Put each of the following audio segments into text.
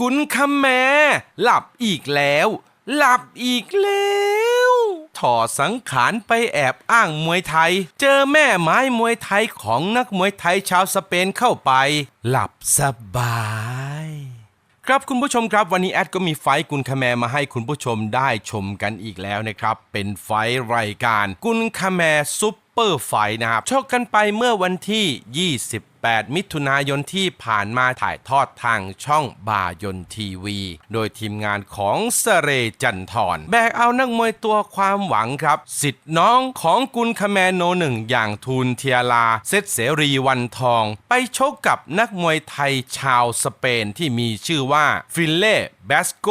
กุนคำแม่หลับอีกแล้ว หลับอีกแล้วถอดสังขารไปแอบอ้างมวยไทย เจอแม่ไม้มวยไทยของนักมวยไทยชาวสเปนเข้าไป หลับสบายครับคุณผู้ชมครับวันนี้แอดก็มีไฟกุนคาแมมาให้คุณผู้ชมได้ชมกันอีกแล้วนะครับ เป็นไฟรายการ กุนคาแมซุปเปอร์ไฟนะครับชกกันไปเมื่อวันที่ 28มิถุนายนที่ผ่านมาถ่ายทอดทางช่องบายนทีวี โดยทีมงานของเสเรจันทรแบกเอานักมวยตัวความหวังครับ สิทธิ์น้องของกุนคาแมนโนหนึ่งอย่างทูนเทียลา เซตเสรีวันทอง ไปชกกับนักมวยไทยชาวสเปนที่มีชื่อว่าฟิลเล่บสโก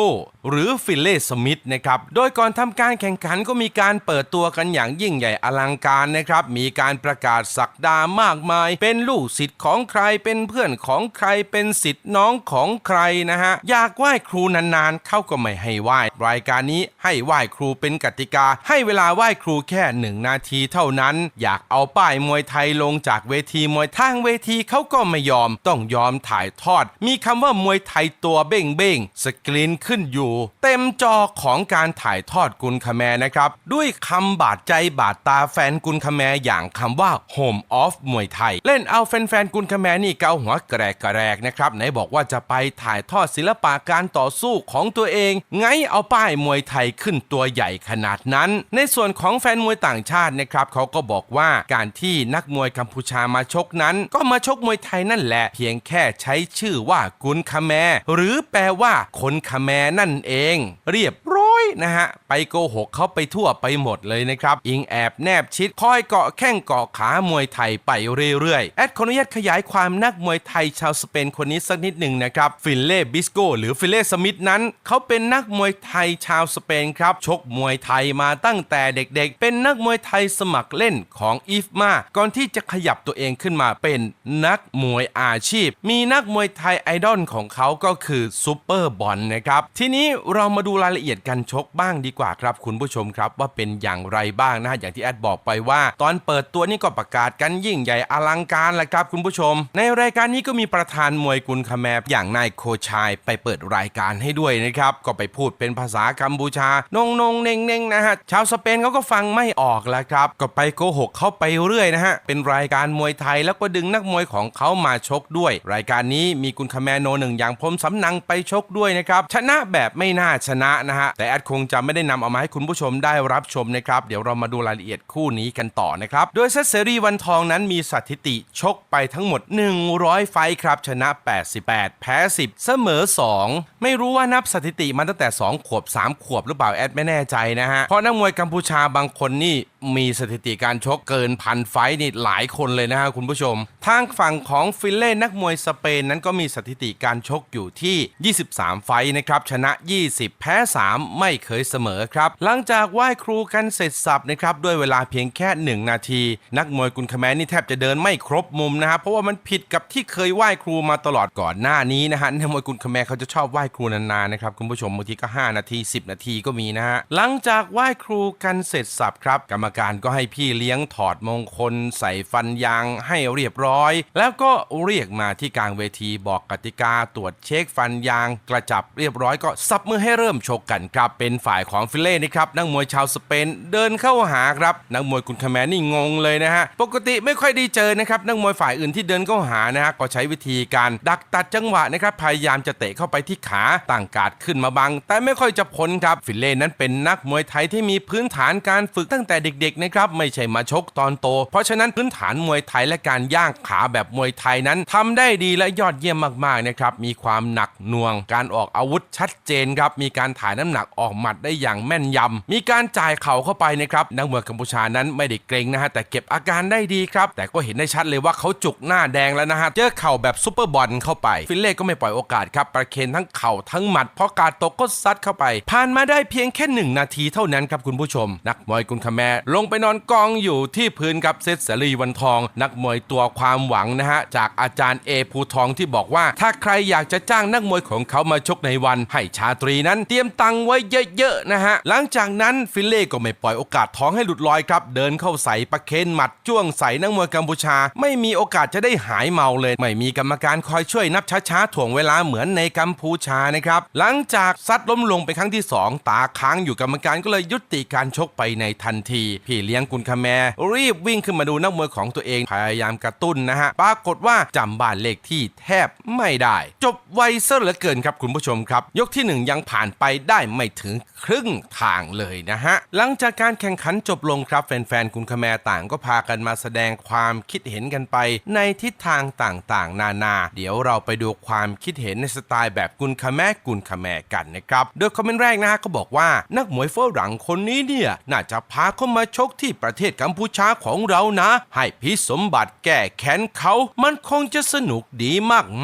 หรือฟิลเล่สมิธนะครับ โดยก่อนทำการแข่งขันก็มีการเปิดตัวกันอย่างยิ่งใหญ่อลังการนะครับ มีการประกาศสักดามากมาย เป็นลูกศิษย์ของใครเป็นเพื่อนของใครเป็นศิษย์น้องของใครนะฮะอยากไหว้ครูนานๆเขาก็ไม่ให้ไหว้รายการนี้ให้ไหว้ครูเป็นกติกา ให้เวลาไหว้ครูแค่หนึ่งนาทีเท่านั้น อยากเอาป้ายมวยไทยลงจากเวทีมวยทางเวทีเขาก็ไม่ยอมต้องยอมถ่ายทอด มีคำว่ามวยไทยตัวเบ้งเบ้งสกรีนขึ้นอยู่ เต็มจอของการถ่ายทอดกุนคแมนะครับ ด้วยคำบาดใจบาดตาแฟนกุนคแมอย่างคำว่า Home of มวยไทย เล่นเอาแฟนกุนคาแมนี่เกาหัวแกรกกรกนะครับไหนบอกว่าจะไปถ่ายทอดศิลปะการต่อสู้ของตัวเอง ไงเอาป้ายมวยไทยขึ้นตัวใหญ่ขนาดนั้น ในส่วนของแฟนมวยต่างชาตินะครับเขาก็บอกว่าการที่นักมวยกัมพูชามาชกนั้น ก็มาชกมวยไทยนั่นแหละ เพียงแค่ใช้ชื่อว่ากุนคาแมหรือแปลว่าคนคาแมนั่นเอง เรียบ อยนะฮะ ไปโกหกเขาไปทั่วไปหมดเลยนะครับ อิงแอบแนบชิดคอยเกาะแข้งเกาะขามวยไทยไปเรื่อยๆ แอดขออนุญาตขยายความนักมวยไทยชาวสเปนคนนี้สักนิดหนึ่งนะครับ ฟิลเล่บิสโกหรือฟิลเล่สมิธนั้น เขาเป็นนักมวยไทยชาวสเปนครับ ชกมวยไทยมาตั้งแต่เด็กๆ เป็นนักมวยไทยสมัครเล่นของอีฟมา ก่อนที่จะขยับตัวเองขึ้นมาเป็นนักมวยอาชีพ มีนักมวยไทยไอดอลของเขาก็คือซูเปอร์บอลนะครับ ทีนี้เรามาดูรายละเอียดการชกบ้างดีกว่าครับ คุณผู้ชมครับว่าเป็นอย่างไรบ้างนะฮะอย่างที่แอดบอกไปว่า ตอนเปิดตัวนี่ก็ประกาศกันยิ่งใหญ่อลังการแหละครับ คุณผู้ชม ในรายการนี้ก็มีประธานมวยกุลคาแมบอย่างนายโคชายไปเปิดรายการให้ด้วยนะครับก็ไปพูดเป็นภาษากัมพูชานงนงเน่งเน่งนะฮะชาวสเปนเขาก็ฟังไม่ออกแล้วครับ ก็ไปโกหกเข้าไปเรื่อยนะฮะเป็นรายการมวยไทยแล้วก็ดึงนักมวยของเขามาชกด้วย รายการนี้มีกุลคาแมโนหนึ่งอย่างพรมสำนังไปชกด้วยนะครับชนะแบบไม่น่าชนะนะฮะแต่แอดคงจะไม่ได้นำเอามาให้คุณผู้ชมได้รับชมนะครับ เดี๋ยวเรามาดูรายละเอียดคู่นี้กันต่อนะครับ โดยเซตเสรีวันทองนั้นมีสถิติชกไปทั้งหมด 100 ไฟครับ ชนะ 88 แพ้ 10 เสมอ 2 ไม่รู้ว่านับสถิติมาตั้งแต่ 2 ขวบ 3 ขวบหรือเปล่าแอดไม่แน่ใจนะฮะ เพราะนักมวยกัมพูชาบางคนนี่มีสถิติการชกเกินพันไฟนี่หลายคนเลยนะฮะคุณผู้ชม ทางฝั่งของฟิลเล่นักมวยสเปนนั้นก็มีสถิติการชกอยู่ที่ 23 ไฟนะครับชนะ 20 แพ้ 3 ไม่ไม่เคยเสมอครับ หลังจากไหว้ครูกันเสร็จสับนะครับด้วยเวลาเพียงแค่ 1 นาที นักมวยกุนคแมนนี่แทบจะเดินไม่ครบมุมนะฮะเพราะว่ามันผิดกับที่เคยไหว้ครูมาตลอดก่อนหน้านี้นะฮะนักมวยกุนคแมนเขาจะชอบไหว้ครูนานๆนะครับคุณผู้ชมบางทีก็ 5 นาที 10 นาทีก็มีนะฮะหลังจากไหว้ครูกันเสร็จสับครับกรรมการก็ให้พี่เลี้ยงถอดมงคล ใส่ฟันยางให้เรียบร้อย แล้วก็เรียกมาที่กลางเวทีบอกกติกาตรวจเช็คฟันยางกระจับเรียบร้อยก็สับมือให้เริ่มชกกันครับเป็นฝ่ายของฟิเล่นะครับนักมวยชาวสเปนเดินเข้าหาครับนักมวยกุนคาแมนนี่งงเลยนะฮะปกติไม่ค่อยได้เจอนะครับนักมวยฝ่ายอื่นที่เดินเข้าหานะฮะก็ใช้วิธีการดักตัดจังหวะนะครับพยายามจะเตะเข้าไปที่ขาต่างกาดขึ้นมาบัง แต่ไม่ค่อยจะพ้นครับฟิเล่นั้นเป็นนักมวยไทยที่มีพื้นฐานการฝึกตั้งแต่เด็กๆนะครับไม่ใช่มาชกตอนโต เพราะฉะนั้นพื้นฐานมวยไทยและการย่างขาแบบมวยไทยนั้นทำได้ดีและยอดเยี่ยมมากๆนะครับมีความหนักหน่วง การออกอาวุธชัดเจนครับมีการถ่ายน้ำหนักออกหมัดได้อย่างแม่นยำมีการจ่ายเข่าเข้าไปนะครับนักมวยกัมพูชานั้นไม่ได้เกรงนะฮะแต่เก็บอาการได้ดีครับ แต่ก็เห็นได้ชัดเลยว่าเขาจุกหน้าแดงแล้วนะฮะเจอเข่าแบบซุปเปอร์บอลเข้าไป ฟิลเล่ก็ไม่ปล่อยโอกาสครับประเคนทั้งเข่าทั้งหมัดเพอกาดตกก็ซัดเข้าไป ผ่านมาได้เพียงแค่หนึ่งนาทีเท่านั้นครับคุณผู้ชม นักมวยกุนคาแมลงไปนอนกองอยู่ที่พื้นกับเซตเสรีวันทอง นักมวยตัวความหวังนะฮะจากอาจารย์เอภูทองที่บอกว่า ถ้าใครอยากจะจ้างนักมวยของเขามาชกในวันให้ชาตรีนั้น เตรียมตังไว้เเยอะๆนะฮะ หลังจากนั้นฟิลเล่ก็ไม่ปล่อยโอกาสท้องให้หลุดลอยครับ เดินเข้าใส่ประเคนหมัดจ้วงใส่นักมวยกัมพูชา ไม่มีโอกาสจะได้หายเมาเลย ไม่มีกรรมการคอยช่วยนับช้าๆถ่วงเวลาเหมือนในกัมพูชานะครับ หลังจากซัดล้มลงไปครั้งที่สองตาค้างอยู่กรรมการก็เลยยุติการชกไปในทันที พี่เลี้ยงกุนคาแมรีบวิ่งขึ้นมาดูนักมวยของตัวเองพยายามกระตุ้นนะฮะปรากฏว่าจำบ้านเลขที่แทบไม่ได้ จบไวซะเหลือเกินครับคุณผู้ชมครับ ยกที่หนึ่งยังผ่านไปได้ไม่ถึงครึ่งทางเลยนะฮะ หลังจากการแข่งขันจบลงครับแฟนๆกุนคแมต่างก็พากันมาแสดงความคิดเห็นกันไป ในทิศทางต่างๆ นานา เดี๋ยวเราไปดูความคิดเห็นในสไตล์แบบกุนคแมกุนคแมกันนะครับ โดยคอมเมนต์แรกนะฮะก็บอกว่านักมวยฝรั่งคนนี้เนี่ยน่าจะพาเข้ามาชกที่ประเทศกัมพูชาของเรานะ ให้พิสมบัติแก้แค้นเขา มันคงจะสนุกดี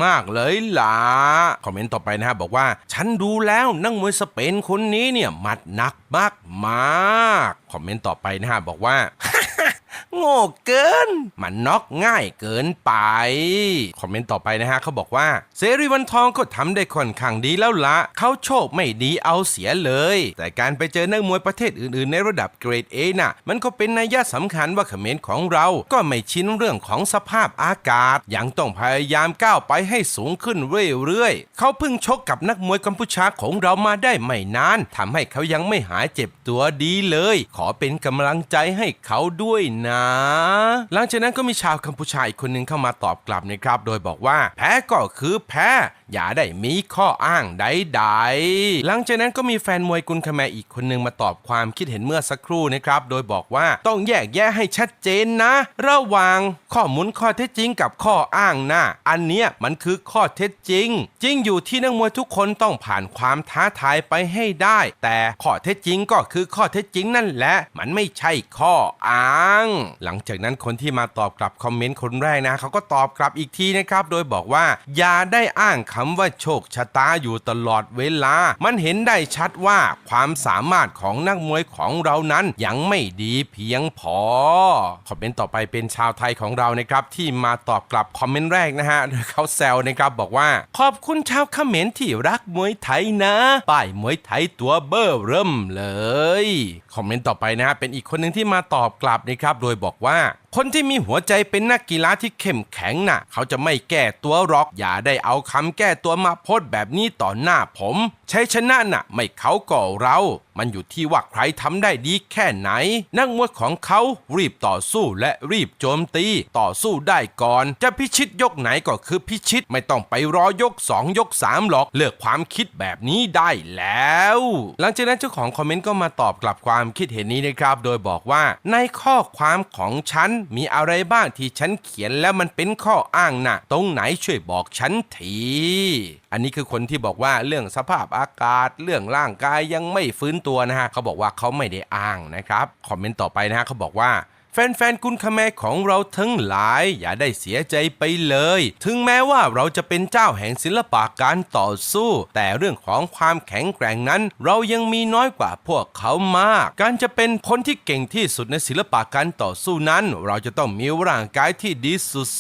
มากๆเลยล่ะ คอมเมนต์ต่อไปนะฮะบอกว่า ฉันดูแล้วนักมวยสเปนคนนี้เนี่ยมัดหนักมากมากๆคอมเมนต์ต่อไปนะฮะบอกว่า โง่เกิน มันน็อกง่ายเกินไป คอมเมนต์ต่อไปนะฮะเขาบอกว่าเสรีวันทองก็ทำได้ค่อนข้างดีแล้วละเขาโชคไม่ดีเอาเสียเลย แต่การไปเจอนักมวยประเทศอื่นๆ ในระดับเกรด A น่ะ มันก็เป็นนัยยะสำคัญว่าเขมรของเราก็ไม่ชินเรื่องของสภาพอากาศ ยังต้องพยายามก้าวไปให้สูงขึ้นเรื่อยๆ เขาเพิ่งชกกับนักมวยกัมพูชาของเรามาได้ไม่นานทำให้เขายังไม่หายเจ็บตัวดีเลย ขอเป็นกำลังใจให้เขาด้วยนะหลังจากนั้นก็มีชาวกัมพูชาอีกคนหนึ่งเข้ามาตอบกลับนะครับ โดยบอกว่า แพ้ก็คือแพ้ อย่าได้มีข้ออ้างใดๆ หลังจากนั้นก็มีแฟนมวยกุนคแมอีกคนหนึ่งมาตอบความคิดเห็นเมื่อสักครู่นะครับ โดยบอกว่าต้องแยกแยะให้ชัดเจนนะ ระหว่างข้อมูลข้อเท็จจริงกับข้ออ้างนะอันเนี้ยมันคือข้อเท็จจริง จริงอยู่ที่นักมวยทุกคนต้องผ่านความท้าทายไปให้ได้ แต่ข้อเท็จจริงก็คือข้อเท็จจริงนั่นแหละ มันไม่ใช่ข้ออ้างหลังจากนั้นคนที่มาตอบกลับคอมเมนต์คนแรกนะเขาก็ตอบกลับอีกทีนะครับ โดยบอกว่า อย่าได้อ้างคำว่าโชคชะตาอยู่ตลอดเวลา มันเห็นได้ชัดว่าความสามารถของนักมวยของเรานั้นยังไม่ดีเพียงพอ คอมเมนต์ต่อไปเป็นชาวไทยของเรานะครับที่มาตอบกลับคอมเมนต์แรกนะฮะโดยเขาแซวนะครับบอกว่า ขอบคุณชาวเขมรที่รักมวยไทยนะ ป้ายมวยไทยตัวเบ้อเริ่มเลย คอมเมนต์ต่อไปนะฮะเป็นอีกคนหนึ่งที่มาตอบกลับนะครับดยบอกว่า คนที่มีหัวใจเป็นนักกีฬาที่เข้มแข็งน่ะ เขาจะไม่แก้ตัวหรอกอย่าได้เอาคำแก้ตัวมาโพสแบบนี้ต่อหน้าผม ใช้ชนะน่ะ ไม่เขาก่อเรา มันอยู่ที่ว่าใครทำได้ดีแค่ไหน นักมวยของเขารีบต่อสู้และรีบโจมตี ต่อสู้ได้ก่อน จะพิชิตยกไหนก็คือพิชิตไม่ต้องไปรอยก 2 ยก 3 หรอกเลือกความคิดแบบนี้ได้แล้ว หลังจากนั้นเจ้าของคอมเมนต์ก็มาตอบกลับความคิดเห็นนี้นะครับ โดยบอกว่าในข้อความของฉันมีอะไรบ้างที่ฉันเขียนแล้วมันเป็นข้ออ้างนะตรงไหนช่วยบอกฉันที อันนี้คือคนที่บอกว่าเรื่องสภาพอากาศ เรื่องร่างกายยังไม่ฟื้นตัวนะฮะเขาบอกว่าเขาไม่ได้อ้างนะครับ คอมเมนต์ต่อไปนะฮะเขาบอกว่า แฟนๆกุนคาแมของเราทั้งหลายอย่าได้เสียใจไปเลย ถึงแม้ว่าเราจะเป็นเจ้าแห่งศิลปะการต่อสู้ แต่เรื่องของความแข็งแกร่งนั้น เรายังมีน้อยกว่าพวกเขามาก การจะเป็นคนที่เก่งที่สุดในศิลปะการต่อสู้นั้น เราจะต้องมีร่างกายที่ดี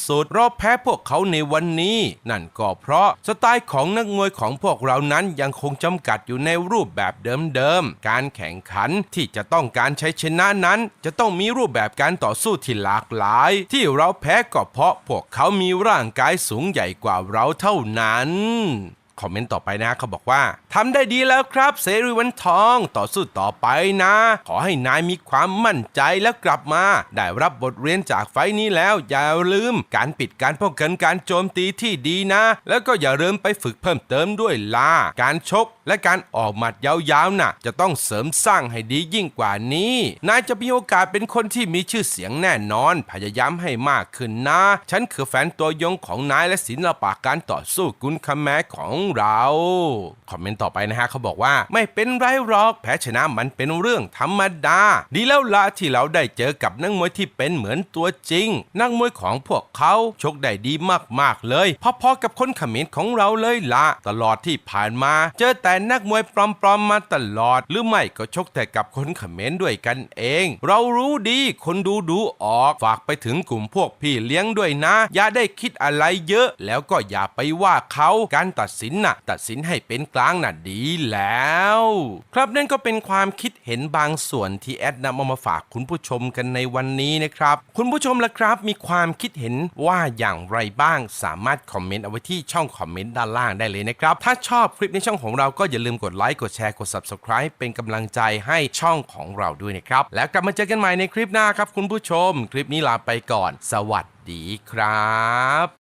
สุดๆเราแพ้พวกเขาในวันนี้ นั่นก็เพราะสไตล์ของนักมวยของพวกเรานั้นยังคงจำกัดอยู่ในรูปแบบเดิมๆการแข่งขันที่จะต้องการใช้ชนะนั้น จะต้องมีรูปแบบการการต่อสู้ที่หลากหลาย ที่เราแพ้ก็เพราะพวกเขามีร่างกายสูงใหญ่กว่าเราเท่านั้น คอมเมนต์ต่อไปนะเขาบอกว่าทำได้ดีแล้วครับ เสรีวันทองต่อสู้ต่อไปนะ ขอให้นายมีความมั่นใจแล้วกลับมา ได้รับบทเรียนจากไฟนี้แล้ว อย่าลืมการปิดการป้องกันการโจมตีที่ดีนะ แล้วก็อย่าลืมไปฝึกเพิ่มเติมด้วยล่ะการชก และการออกหมัดยาวๆน่ะ จะต้องเสริมสร้างให้ดียิ่งกว่านี้ นายจะมีโอกาสเป็นคนที่มีชื่อเสียงแน่นอน พยายามให้มากขึ้นนะ ฉันคือแฟนตัวยงของนายและศิลปะการต่อสู้กุนคาแมของเรา คอมเมนต์ต่อไปนะฮะเขาบอกว่าไม่เป็นไรหรอกแพ้ชนะมันเป็นเรื่องธรรมดา ดีแล้วละที่เราได้เจอกับนักมวยที่เป็นเหมือนตัวจริง นักมวยของพวกเขาชกได้ดีมากๆเลย พอๆกับคนเขมรของเราเลยละตลอดที่ผ่านมา เจอแต่นักมวยปลอมๆมาตลอด หรือไม่ก็ชกแต่กับคนเขมรด้วยกันเอง เรารู้ดีคนดูดูออกฝากไปถึงกลุ่มพวกพี่เลี้ยงด้วยนะ อย่าได้คิดอะไรเยอะ แล้วก็อย่าไปว่าเขาการตัดสินน่ะ ตัดสินให้เป็นกลางน่ะดีแล้ว ครับนั่นก็เป็นความคิดเห็นบางส่วนที่แอดนำเอามาฝากคุณผู้ชมกันในวันนี้นะครับ คุณผู้ชมละครับมีความคิดเห็นว่าอย่างไรบ้างสามารถคอมเมนต์เอาไว้ที่ช่องคอมเมนต์ด้านล่างได้เลยนะครับ ถ้าชอบคลิปในช่องของเราก็อย่าลืมกดไลค์กดแชร์กด subscribe เป็นกำลังใจให้ช่องของเราด้วยนะครับ แล้วกลับมาเจอกันใหม่ในคลิปหน้าครับคุณผู้ชม คลิปนี้ลาไปก่อน สวัสดีครับ